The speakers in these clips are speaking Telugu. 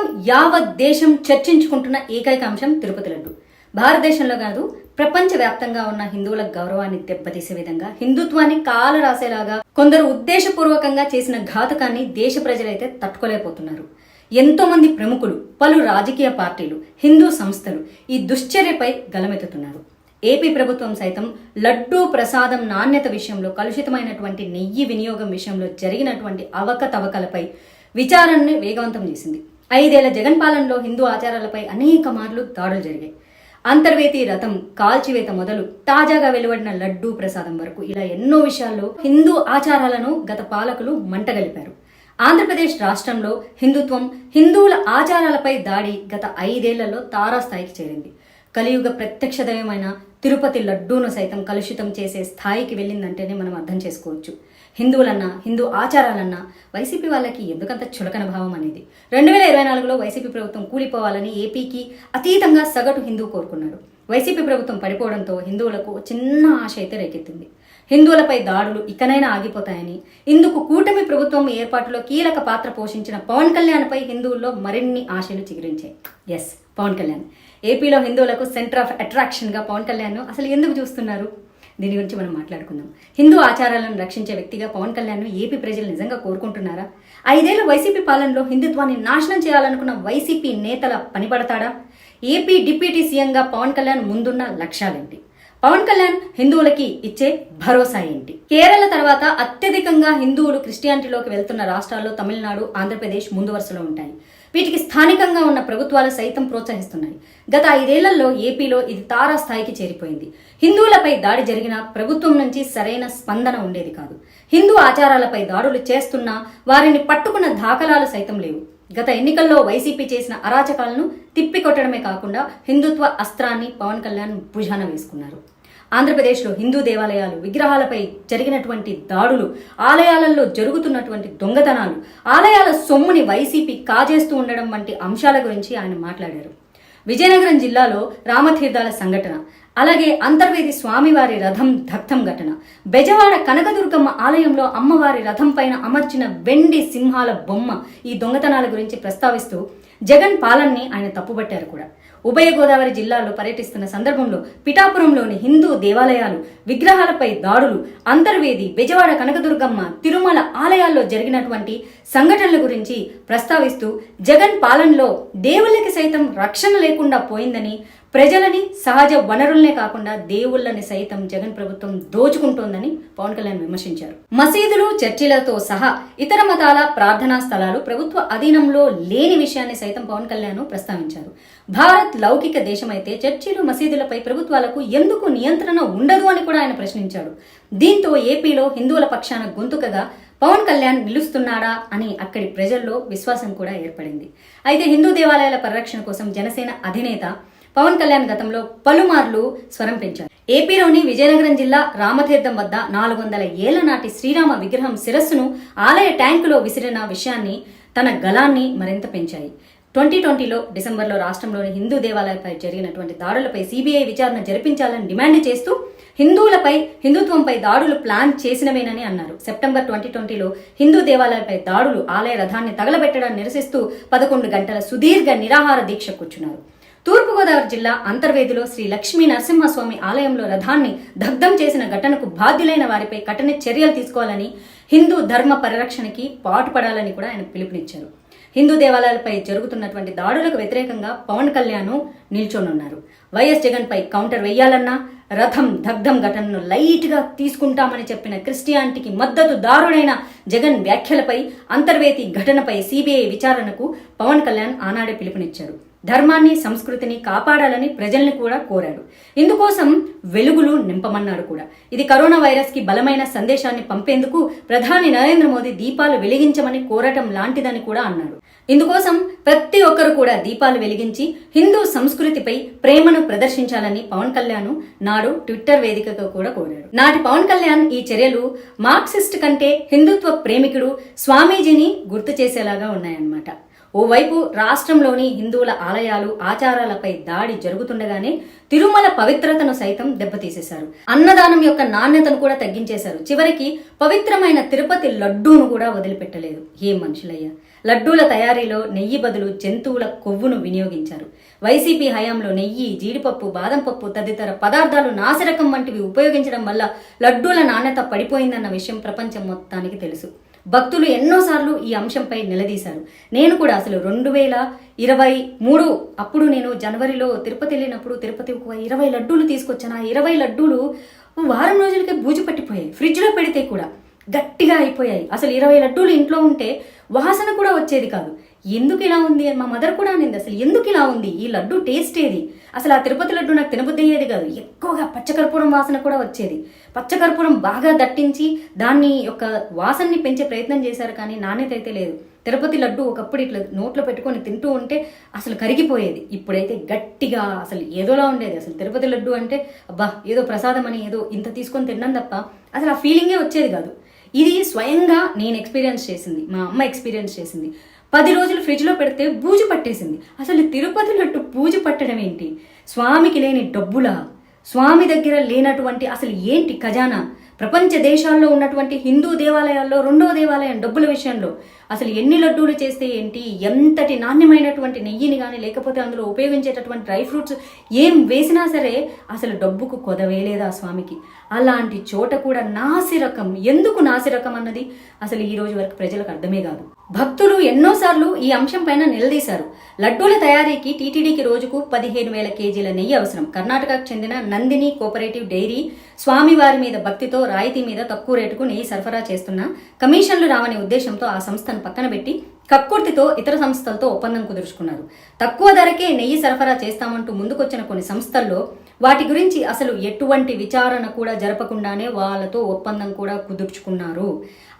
ప్రస్తుతం యావత్ దేశం చర్చించుకుంటున్న ఏకైక అంశం తిరుపతి లడ్డు. భారతదేశంలో కాదు ప్రపంచ వ్యాప్తంగా ఉన్న హిందువుల గౌరవాన్ని దెబ్బతీసే విధంగా హిందుత్వాన్ని కాలు రాసేలాగా కొందరు ఉద్దేశపూర్వకంగా చేసిన ఘాతకాన్ని దేశ ప్రజలైతే తట్టుకోలేకపోతున్నారు. ఎంతో మంది ప్రముఖులు పలు రాజకీయ పార్టీలు హిందూ సంస్థలు ఈ దుశ్చర్యపై గలమెత్తుతున్నారు. ఏపీ ప్రభుత్వం సైతం లడ్డూ ప్రసాదం నాణ్యత విషయంలో కలుషితమైనటువంటి నెయ్యి వినియోగం విషయంలో జరిగినటువంటి అవకతవకలపై విచారణని వేగవంతం చేసింది. ఐదేళ్ళ జగన్ పాలనలో హిందూ ఆచారాలపై అనేక మార్లు దాడులు జరిగాయి. అంతర్వేది రథం కాల్చివేత మొదలు తాజాగా వెలువడిన లడ్డూ ప్రసాదం వరకు ఇలా ఎన్నో విషయాల్లో హిందూ ఆచారాలను గత పాలకులు మంటగలిపారు. ఆంధ్రప్రదేశ్ రాష్ట్రంలో హిందుత్వం హిందువుల ఆచారాలపై దాడి గత ఐదేళ్ళలో తారాస్థాయికి చేరింది. కలియుగ ప్రత్యక్ష దైవమైన తిరుపతి లడ్డూను సైతం కలుషితం చేసే స్థాయికి వెళ్ళిందంటేనే మనం అర్థం చేసుకోవచ్చు. హిందువులన్నా హిందూ ఆచారాలన్నా వైసీపీ వాళ్ళకి ఎందుకంత చులకన భావం అనేది? రెండు వేల ఇరవై నాలుగులో వైసీపీ ప్రభుత్వం కూలిపోవాలని ఏపీకి అతీతంగా సగటు హిందూ కోరుకున్నాడు. వైసీపీ ప్రభుత్వం పడిపోవడంతో హిందువులకు చిన్న ఆశ అయితే రేకెత్తింది. హిందువులపై దాడులు ఇకనైనా ఆగిపోతాయని ఇందుకు కూటమి ప్రభుత్వం ఏర్పాటులో కీలక పాత్ర పోషించిన పవన్ కళ్యాణ్పై హిందువుల్లో మరిన్ని ఆశలు చిగురించాయి. ఎస్ పవన్ కళ్యాణ్. ఏపీలో హిందువులకు సెంటర్ ఆఫ్ అట్రాక్షన్గా పవన్ కళ్యాణ్ అసలు ఎందుకు చూస్తున్నారు? దీని గురించి మనం మాట్లాడుకుందాం. హిందూ ఆచారాలను రక్షించే వ్యక్తిగా పవన్ కళ్యాణ్ ఏపీ ప్రజలు నిజంగా కోరుకుంటున్నారా? ఐదేళ్ళ వైసీపీ పాలనలో హిందుత్వాన్ని నాశనం చేయాలనుకున్న వైసీపీ నేతల పనిపడతాడా? ఏపీ డిప్యూటీ సీఎంగా పవన్ కళ్యాణ్ ముందున్న లక్ష్యాలేంటి? పవన్ కళ్యాణ్ హిందువులకి ఇచ్చే భరోసా ఏంటి? కేరళ తర్వాత అత్యధికంగా హిందువులు క్రిస్టియానిటీలోకి వెళ్తున్న రాష్ట్రాల్లో తమిళనాడు ఆంధ్రప్రదేశ్ ముందు వరుసలో ఉంటాయి. వీటికి స్థానికంగా ఉన్న ప్రభుత్వాలు సైతం ప్రోత్సహిస్తున్నాయి. గత ఐదేళ్ళలో ఏపీలో ఇది తారా స్థాయికి చేరిపోయింది. హిందువులపై దాడి జరిగిన ప్రభుత్వం నుంచి సరైన స్పందన ఉండేది కాదు. హిందూ ఆచారాలపై దాడులు చేస్తున్నా వారిని పట్టుకున్న దాఖలాలు సైతం లేవు. గత ఎన్నికల్లో వైసీపీ చేసిన అరాచకాలను తిప్పికొట్టడమే కాకుండా హిందుత్వ అస్త్రాన్ని పవన్ కళ్యాణ్ భుజాన వేసుకున్నారు. ఆంధ్రప్రదేశ్లో హిందూ దేవాలయాలు విగ్రహాలపై జరిగినటువంటి దాడులు ఆలయాలలో జరుగుతున్నటువంటి దొంగతనాలు ఆలయాల సొమ్ముని వైసీపీ కాజేస్తూ ఉండడం వంటి అంశాల గురించి ఆయన మాట్లాడారు. విజయనగరం జిల్లాలో రామతీర్థాల సంఘటన అలాగే అంతర్వేది స్వామివారి రథం దగ్ధం ఘటన బెజవాడ కనకదుర్గమ్మ ఆలయంలో అమ్మవారి రథం పైన అమర్చిన వెండి సింహాల బొమ్మ ఈ దొంగతనాల గురించి ప్రస్తావిస్తూ జగన్ పాలనని ఆయన తప్పుబట్టారు కూడా. ఉభయ గోదావరి జిల్లాలో పర్యటిస్తున్న సందర్భంలో పిఠాపురంలోని హిందూ దేవాలయాలు విగ్రహాలపై దాడులు అంతర్వేది బెజవాడ కనకదుర్గమ్మ తిరుమల ఆలయాల్లో జరిగినటువంటి సంఘటనల గురించి ప్రస్తావిస్తూ జగన్ పాలనలో దేవుళ్ళకి సైతం రక్షణ లేకుండా పోయిందని ప్రజలని సహజ వనరులనే కాకుండా దేవుళ్ళని సైతం జగన్ ప్రభుత్వం దోచుకుంటోందని పవన్ కళ్యాణ్ విమర్శించారు. మసీదులు చర్చిలతో సహా ఇతర మతాల ప్రార్థనా స్థలాలు ప్రభుత్వ అధీనంలో లేని విషయాన్ని సైతం పవన్ కళ్యాణ్ ప్రస్తావించారు. భారత్ లౌకిక దేశమైతే చర్చిలు మసీదులపై ప్రభుత్వాలకు ఎందుకు నియంత్రణ ఉండదు అని కూడా ఆయన ప్రశ్నించాడు. దీంతో ఏపీలో హిందువుల పక్షాన గొంతుకగా పవన్ కళ్యాణ్ నిలుస్తున్నాడా అని అక్కడి ప్రజల్లో విశ్వాసం కూడా ఏర్పడింది. అయితే హిందూ దేవాలయాల పరిరక్షణ కోసం జనసేన అధినేత పవన్ కళ్యాణ్ గతంలో పలుమార్లు స్వరం పెంచారు. ఏపీలోని విజయనగరం జిల్లా రామతీర్థం వద్ద నాలుగు వందల ఏళ్ళ నాటి శ్రీరామ విగ్రహం శిరస్సును ఆలయ ట్యాంకులో విసిరిన విషయాన్ని తన గలాన్ని మరింత పెంచాయి. ట్వంటీ ట్వంటీలో డిసెంబర్లో రాష్ట్రంలోని హిందూ దేవాలయాలపై జరిగినటువంటి దాడులపై సిబిఐ విచారణ జరిపించాలని డిమాండ్ చేస్తూ హిందువులపై హిందుత్వంపై దాడులు ప్లాన్ చేసినవేనని అన్నారు. సెప్టెంబర్ ట్వంటీ ట్వంటీలో హిందూ దేవాలయాలపై దాడులు ఆలయ రథాన్ని తగలబెట్టడాన్ని నిరసిస్తూ పదకొండు గంటల సుదీర్ఘ నిరాహార దీక్ష కూర్చున్నారు. తూర్పుగోదావరి జిల్లా అంతర్వేదిలో శ్రీ లక్ష్మీ నరసింహస్వామి ఆలయంలో రథాన్ని దగ్ధం చేసిన ఘటనకు బాధ్యులైన వారిపై కఠిన చర్యలు తీసుకోవాలని హిందూ ధర్మ పరిరక్షణకి పాటుపడాలని కూడా ఆయన పిలుపునిచ్చారు. హిందూ దేవాలయాలపై జరుగుతున్నటువంటి దాడులకు వ్యతిరేకంగా పవన్ కళ్యాణ్ నిల్చొనున్నారు. వైఎస్ జగన్పై కౌంటర్ వేయాలన్నా రథం దగ్ధం ఘటనను లైట్గా తీసుకుంటామని చెప్పిన క్రిస్టియానిటీకి మద్దతు దారుడైన జగన్ వ్యాఖ్యలపై అంతర్వేది ఘటనపై సిబిఐ విచారణకు పవన్ కళ్యాణ్ ఆనాడే పిలుపునిచ్చారు. ధర్మాన్ని సంస్కృతిని కాపాడాలని ప్రజల్ని కూడా కోరాడు. ఇందుకోసం వెలుగులు నింపమన్నారు కూడా. ఇది కరోనా వైరస్కి బలమైన సందేశాన్ని పంపేందుకు ప్రధాని నరేంద్ర మోదీ దీపాలు వెలిగించమని కోరటం లాంటిదని కూడా అన్నాడు. ఇందుకోసం ప్రతి ఒక్కరు కూడా దీపాలు వెలిగించి హిందూ సంస్కృతిపై ప్రేమను ప్రదర్శించాలని పవన్ కళ్యాణ్ నాడు ట్విట్టర్ వేదికగా కూడా కోరాడు. నాటి పవన్ కళ్యాణ్ ఈ చర్యలు మార్క్సిస్ట్ కంటే హిందుత్వ ప్రేమికుడు స్వామీజీని గుర్తు చేసేలాగా ఉన్నాయన్నమాట. ఓవైపు రాష్ట్రంలోని హిందువుల ఆలయాలు ఆచారాలపై దాడి జరుగుతుండగానే తిరుమల పవిత్రతను సైతం దెబ్బతీసేశారు. అన్నదానం యొక్క నాణ్యతను కూడా తగ్గించేశారు. చివరికి పవిత్రమైన తిరుపతి లడ్డూను కూడా వదిలిపెట్టలేదు. ఏం మనుషులయ్యా? లడ్డూల తయారీలో నెయ్యి బదులు జంతువుల కొవ్వును వినియోగించారు. వైసీపీ హయాంలో నెయ్యి జీడిపప్పు బాదం పప్పు తదితర పదార్థాలు నాసిరకం వంటివి ఉపయోగించడం వల్ల లడ్డూల నాణ్యత పడిపోయిందన్న విషయం ప్రపంచం మొత్తానికి తెలుసు. భక్తులు ఎన్నోసార్లు ఈ అంశంపై నిలదీశారు. నేను కూడా అసలు రెండు వేల ఇరవై మూడు అప్పుడు నేను జనవరిలో తిరుపతి వెళ్ళినప్పుడు తిరుపతి ఒక ఇరవై లడ్డూలు తీసుకొచ్చాను. ఆ ఇరవై లడ్డూలు వారం రోజులకే బూజు పట్టిపోయాయి. ఫ్రిడ్జ్లో పెడితే కూడా గట్టిగా అయిపోయాయి. అసలు ఇరవై లడ్డూలు ఇంట్లో ఉంటే వాసన కూడా వచ్చేది కాదు. ఎందుకు ఇలా ఉంది? అని మా మదర్ కూడా అనింది అసలు ఎందుకు ఇలా ఉంది? ఈ లడ్డు టేస్ట్ ఏది? అసలు ఆ తిరుపతి లడ్డు నాకు తినబుద్ధి అయ్యేది కాదు. ఎక్కువగా పచ్చకర్పూరం వాసన కూడా వచ్చేది. పచ్చకర్పూరం బాగా దట్టించి దాన్ని యొక్క వాసనని పెంచే ప్రయత్నం చేశారు కానీ నాణ్యత అయితే లేదు. తిరుపతి లడ్డు ఒకప్పుడు ఇట్లా నోట్లో పెట్టుకొని తింటూ ఉంటే అసలు కరిగిపోయేది. ఇప్పుడైతే గట్టిగా అసలు ఏదోలా ఉండేది. అసలు తిరుపతి లడ్డు అంటే అబ్బా ఏదో ప్రసాదం అని ఏదో ఇంత తీసుకొని తిన్నాం తప్ప అసలు ఆ ఫీలింగే వచ్చేది కాదు. ఇది స్వయంగా నేను ఎక్స్పీరియన్స్ చేసింది. మా అమ్మ ఎక్స్పీరియన్స్ చేసింది. పది రోజులు ఫ్రిడ్జ్లో పెడితే బూజు పట్టేసింది. అసలు తిరుపతి లడ్డు బూజు పట్టడం ఏంటి? స్వామికి లేని డబ్బులా? స్వామి దగ్గర లేనటువంటి అసలు ఏంటి ఖజానా? ప్రపంచ దేశాల్లో ఉన్నటువంటి హిందూ దేవాలయాల్లో రెండో దేవాలయం డబ్బుల విషయంలో అసలు ఎన్ని లడ్డూలు చేస్తే ఏంటి? ఎంతటి నాణ్యమైనటువంటి నెయ్యిని కానీ లేకపోతే అందులో ఉపయోగించేటటువంటి డ్రై ఫ్రూట్స్ ఏం వేసినా సరే అసలు డబ్బుకు కొదవేలేదా స్వామికి? అలాంటి చోట కూడా నాసిరకం. ఎందుకు నాసిరకం అన్నది? అసలు ఈ రోజు వరకు ప్రజలకు అర్థమే కాదు. భక్తులు ఎన్నోసార్లు ఈ అంశం పైన నిలదీశారు. లడ్డూల తయారీకి టీటీడీకి రోజుకు పదిహేను వేల కేజీల నెయ్యి అవసరం. కర్ణాటకకు చెందిన నందిని కోఆపరేటివ్ డైరీ స్వామివారి మీద భక్తితో రాయితీ మీద తక్కువ రేటుకు నెయ్యి సరఫరా చేస్తున్న కమిషన్లు రావని ఉద్దేశంతో ఆ సంస్థను పక్కన పెట్టి కక్కుర్తితో ఇతర సంస్థలతో ఒప్పందం కుదుర్చుకున్నారు. తక్కువ ధరకే నెయ్యి సరఫరా చేస్తామంటూ ముందుకొచ్చిన కొన్ని సంస్థల్లో వాటి గురించి అసలు ఎటువంటి విచారణ కూడా జరపకుండానే వాళ్ళతో ఒప్పందం కూడా కుదుర్చుకున్నారు.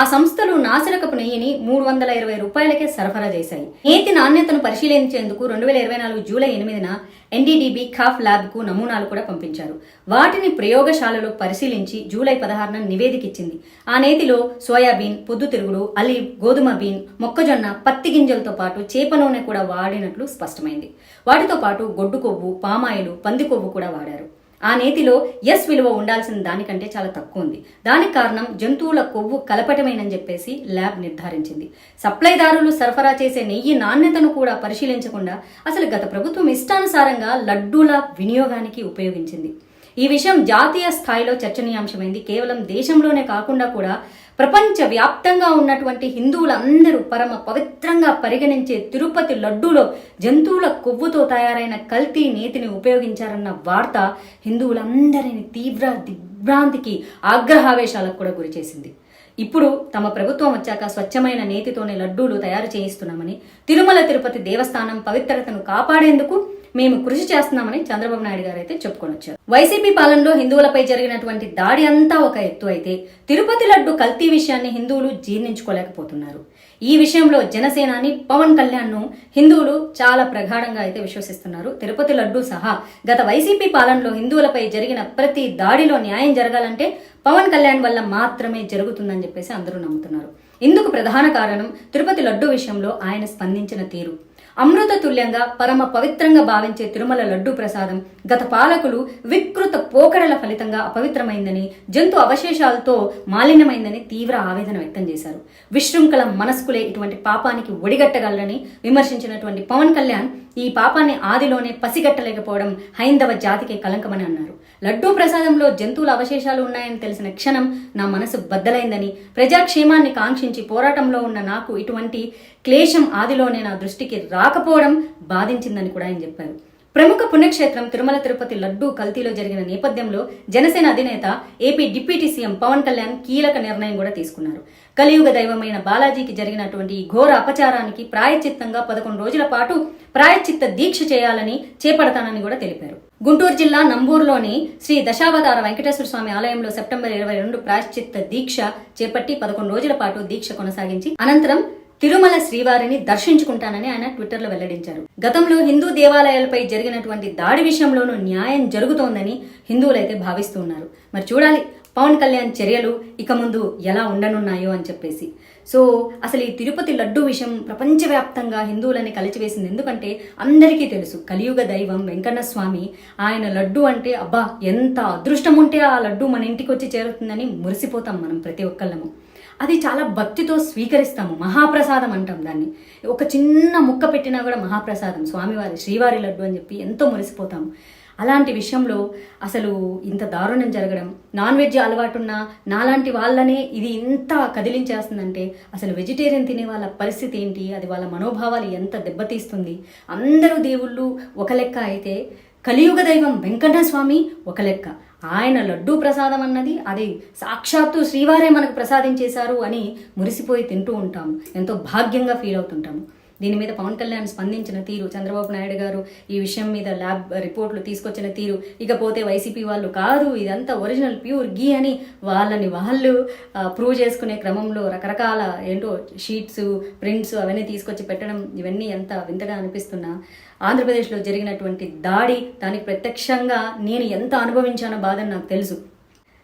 ఆ సంస్థలు నాసిరకపు నెయ్యిని మూడు వందల ఇరవై రూపాయలకే సరఫరా చేశాయి. నేతి నాణ్యతను పరిశీలించేందుకు రెండు వేల ఇరవై నాలుగు జూలై ఎనిమిదిన ఎన్డీడీబీ ఖాఫ్ ల్యాబ్కు నమూనాలు కూడా పంపించారు. వాటిని ప్రయోగశాలలో పరిశీలించి జూలై పదహారున నివేదిక ఇచ్చింది ఆ నేతిలో సోయాబీన్ పొద్దుతిరుగుడు అలీవ్ గోధుమ బీన్ మొక్కజొన్న పత్తి గింజలతో పాటు చేప నూనె కూడా వాడినట్లు స్పష్టమైంది. వాటితో పాటు గొడ్డు కొవ్వు పామాయిలు పంది కొవ్వు కూడా వాడారు. ఆ నేతిలో ఎస్ విలువ ఉండాల్సిన దానికంటే చాలా తక్కువ ఉంది. దానికి కారణం జంతువుల కొవ్వు కలపటమేనని చెప్పేసి ల్యాబ్ నిర్ధారించింది. సప్లైదారులు సరఫరా చేసే నెయ్యి నాణ్యతను కూడా పరిశీలించకుండా అసలు గత ప్రభుత్వం ఇష్టానుసారంగా లడ్డూల వినియోగానికి ఉపయోగించింది. ఈ విషయం జాతీయ స్థాయిలో చర్చనీయాంశమైంది. కేవలం దేశంలోనే కాకుండా కూడా ప్రపంచ వ్యాప్తంగా ఉన్నటువంటి హిందువులందరూ పరమ పవిత్రంగా పరిగణించే తిరుపతి లడ్డూలో జంతువుల కొవ్వుతో తయారైన కల్తీ నేతిని ఉపయోగించారన్న వార్త హిందువులందరిని తీవ్ర దిగ్భ్రాంతికి ఆగ్రహావేశాలకు కూడా గురిచేసింది ఇప్పుడు తమ ప్రభుత్వం వచ్చాక స్వచ్ఛమైన నేతితోనే లడ్డూలు తయారు చేయిస్తున్నామని తిరుమల తిరుపతి దేవస్థానం పవిత్రతను కాపాడేందుకు మేము కృషి చేస్తున్నామని చంద్రబాబు నాయుడు గారు అయితే చెప్పుకొని వచ్చారు వైసీపీ పాలనలో హిందువులపై జరిగినటువంటి దాడి అంతా ఒక ఎత్తు అయితే తిరుపతి లడ్డు కల్తీ విషయాన్ని హిందువులు జీర్ణించుకోలేకపోతున్నారు. ఈ విషయంలో జనసేనాని పవన్ కళ్యాణ్ను హిందువులు చాలా ప్రగాఢంగా అయితే విశ్వసిస్తున్నారు. తిరుపతి లడ్డు సహా గత వైసీపీ పాలనలో హిందువులపై జరిగిన ప్రతి దాడిలో న్యాయం జరగాలంటే పవన్ కళ్యాణ్ వల్ల మాత్రమే జరుగుతుందని చెప్పేసి అందరూ నమ్ముతున్నారు. ఇందుకు ప్రధాన కారణం తిరుపతి లడ్డు విషయంలో ఆయన స్పందించిన తీరు. అమృత తుల్యంగా పరమ పవిత్రంగా భావించే తిరుమల లడ్డు ప్రసాదం గత పాలకులు వికృత పోకడల ఫలితంగా అపవిత్రమైందని జంతు అవశేషాలతో మాలిన్యమైందని తీవ్ర ఆవేదన వ్యక్తం చేశారు. విశృంఖల మనస్కులే ఇటువంటి పాపానికి ఒడిగట్టగలరని విమర్శించినటువంటి పవన్ కళ్యాణ్ ఈ పాపాన్ని ఆదిలోనే పసిగట్టలేకపోవడం హైందవ జాతికి కలంకమని అన్నారు. లడ్డూ ప్రసాదంలో జంతువుల అవశేషాలు ఉన్నాయని తెలిసిన క్షణం నా మనసు బద్దలైందని ప్రజాక్షేమాన్ని కాంక్షించి పోరాటంలో ఉన్న నాకు ఇటువంటి క్లేశం ఆదిలోనే నా దృష్టికి రాకపోవడం బాధించిందని కూడా ఆయన చెప్పారు. ప్రముఖ పుణ్యక్షేత్రం తిరుమల తిరుపతి లడ్డూ కల్తీలో జరిగిన నేపథ్యంలో జనసేన అధినేత AP deputy CM Pawan Kalyan కీలక నిర్ణయం కూడా తీసుకున్నారు. కలియుగ దైవమైన బాలాజీకి జరిగినటువంటి ఈ ఘోర అపచారానికి ప్రాయచిత్తంగా పదకొండు రోజుల పాటు ప్రాయచిత్త దీక్ష చేయాలని చేపడతానని కూడా తెలిపారు. గుంటూరు జిల్లా నంబూరులోని శ్రీ దశావతార వెంకటేశ్వర స్వామి ఆలయంలో సెప్టెంబర్ ఇరవై రెండు ప్రాయశ్చిత్త దీక్ష చేపట్టి పదకొండు రోజుల పాటు దీక్ష కొనసాగించి అనంతరం తిరుమల శ్రీవారిని దర్శించుకుంటానని ఆయన ట్విట్టర్లో వెల్లడించారు. గతంలో హిందూ దేవాలయాలపై జరిగినటువంటి దాడి విషయంలోనూ న్యాయం జరుగుతోందని హిందువులైతే భావిస్తూ ఉన్నారు. మరి చూడాలి పవన్ కళ్యాణ్ చర్యలు ఇక ముందు ఎలా ఉండనున్నాయో అని చెప్పేసి. సో అసలు ఈ తిరుపతి లడ్డు విషయం ప్రపంచవ్యాప్తంగా హిందువులని కలిచివేసింది ఎందుకంటే అందరికీ తెలుసు. కలియుగ దైవం వెంకన్న స్వామి ఆయన లడ్డు అంటే అబ్బా ఎంత అదృష్టం ఉంటే ఆ లడ్డు మన ఇంటికి వచ్చి చేరుతుందని మురిసిపోతాం మనం ప్రతి ఒక్కళ్ళము. అది చాలా భక్తితో స్వీకరిస్తాము. మహాప్రసాదం అంటాం దాన్ని. ఒక చిన్న ముక్క పెట్టినా కూడా మహాప్రసాదం. స్వామివారి శ్రీవారి లడ్డు అని చెప్పి ఎంతో మురిసిపోతాము. అలాంటి విషయంలో అసలు ఇంత దారుణం జరగడం నాన్ వెజ్ అలవాటున్న నాలాంటి వాళ్ళనే ఇది ఇంత కదిలించేస్తుందంటే అసలు వెజిటేరియన్ తినే వాళ్ళ పరిస్థితి ఏంటి? అది వాళ్ళ మనోభావాలు ఎంత దెబ్బతీస్తుంది? అందరూ దేవుళ్ళు ఒక లెక్క అయితే కలియుగ దైవం వెంకటస్వామి ఒక లెక్క. ఆయన లడ్డూ ప్రసాదం అన్నది అది సాక్షాత్తు శ్రీవారే మనకు ప్రసాదించేశారు అని మురిసిపోయి తింటూ ఉంటాము. ఎంతో భాగ్యంగా ఫీల్ అవుతుంటాము. దీని మీద పవన్ కళ్యాణ్ స్పందించిన తీరు చంద్రబాబు నాయుడు గారు ఈ విషయం మీద ల్యాబ్ రిపోర్ట్లు తీసుకొచ్చిన తీరు. ఇకపోతే వైసీపీ వాళ్ళు కాదు ఇదంతా ఒరిజినల్ ప్యూర్ గీ అని వాళ్ళని వాళ్ళు ప్రూవ్ చేసుకునే క్రమంలో రకరకాల ఏంటో షీట్స్ ప్రింట్స్ అవన్నీ తీసుకొచ్చి పెట్టడం ఇవన్నీ ఎంత వింతగా అనిపిస్తున్నా. ఆంధ్రప్రదేశ్లో జరిగినటువంటి దాడి దానికి ప్రత్యక్షంగా నేను ఎంత అనుభవించానో బాధని నాకు తెలుసు.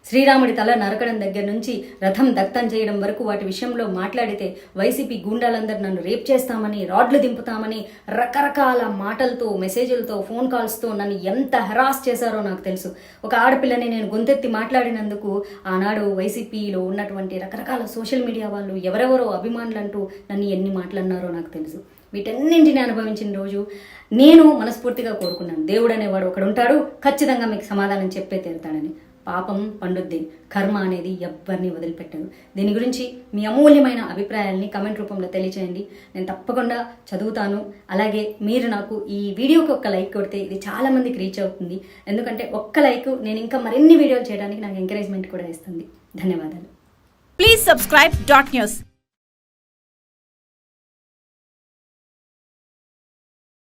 శ్రీరాముడి తల నరకడం దగ్గర నుంచి రథం దగ్ధం చేయడం వరకు వాటి విషయంలో మాట్లాడితే వైసీపీ గూండాలందరూ నన్ను రేప్ చేస్తామని రాడ్లు దింపుతామని రకరకాల మాటలతో మెసేజ్లతో ఫోన్ కాల్స్తో నన్ను ఎంత హెరాస్ చేశారో నాకు తెలుసు. ఒక ఆడపిల్లని నేను గొంతెత్తి మాట్లాడినందుకు ఆనాడు వైసీపీలో ఉన్నటువంటి రకరకాల సోషల్ మీడియా వాళ్ళు ఎవరెవరో అభిమానులంటూ నన్ను ఎన్ని మాటలన్నారో నాకు తెలుసు. వీటన్నింటిని అనుభవించిన రోజు నేను మనస్ఫూర్తిగా కోరుకున్నాను. దేవుడు అనేవాడు ఒకడు ఉంటాడు ఖచ్చితంగా మీకు సమాధానం చెప్పే తీరుతాడని. పాపం పండుద్ది. కర్మ అనేది ఎవ్వరిని వదిలిపెట్టదు. దీని గురించి మీ అమూల్యమైన అభిప్రాయాల్ని కమెంట్ రూపంలో తెలియచేయండి. నేను తప్పకుండా చదువుతాను. అలాగే మీరు నాకు ఈ వీడియోకి ఒక్క లైక్ కొడితే ఇది చాలామందికి రీచ్ అవుతుంది. ఎందుకంటే ఒక్క లైక్ నేను ఇంకా మరిన్ని వీడియోలు చేయడానికి నాకు ఎంకరేజ్మెంట్ కూడా ఇస్తుంది. ధన్యవాదాలు. Please subscribe dot news